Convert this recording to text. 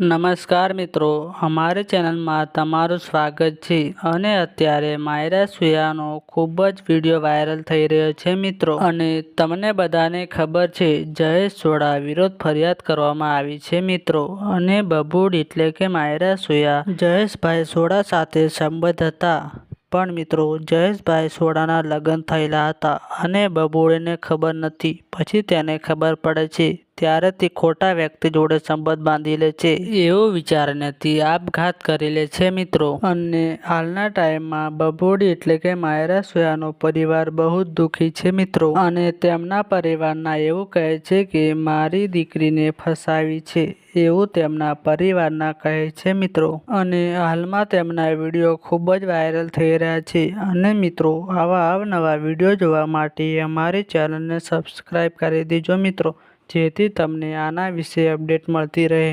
નમસ્કાર મિત્રો, અમારી ચેનલમાં તમારું સ્વાગત છે અને અત્યારે માયરા સુયાનો ખૂબ જ વીડિયો વાયરલ થઈ રહ્યો છે મિત્રો. અને તમને બધાને ખબર છે, જયેશ સોડા વિરોધ ફરિયાદ કરવામાં આવી છે મિત્રો. અને બબુડ એટલે કે માયરા સુયા, જયેશભાઈ સોડા સાથે સંબંધ હતા. પણ મિત્રો, જયેશભાઈ સોડાના લગ્ન થયેલા હતા અને બબુડને ખબર નથી. પછી તેને ખબર પડે છે ત્યારે તે ખોટા વ્યક્તિ જોડે સંબંધ બાંધી લે છે. એવો વિચાર નથી. આપઘાત કરી લે છે મિત્રો. અને હાલના ટાઈમમાં બબોડી એટલે કે માયરા સોયાનો પરિવાર બહુ જ દુઃખી છે મિત્રો. અને તેમના પરિવારના એવું કહે છે કે મારી દીકરીને ફસાવી છે. એવું તેમના પરિવારના કહે છે મિત્રો. અને હાલમાં તેમના વીડિયો ખૂબ જ વાયરલ થઈ રહ્યા છે. અને મિત્રો આવા અવનવા વીડિયો જોવા માટે અમારી ચેનલને સબસ્ક્રાઈબ કરી દેજો મિત્રો. જેથી તમને આના વિશે અપડેટ મળતી રહે.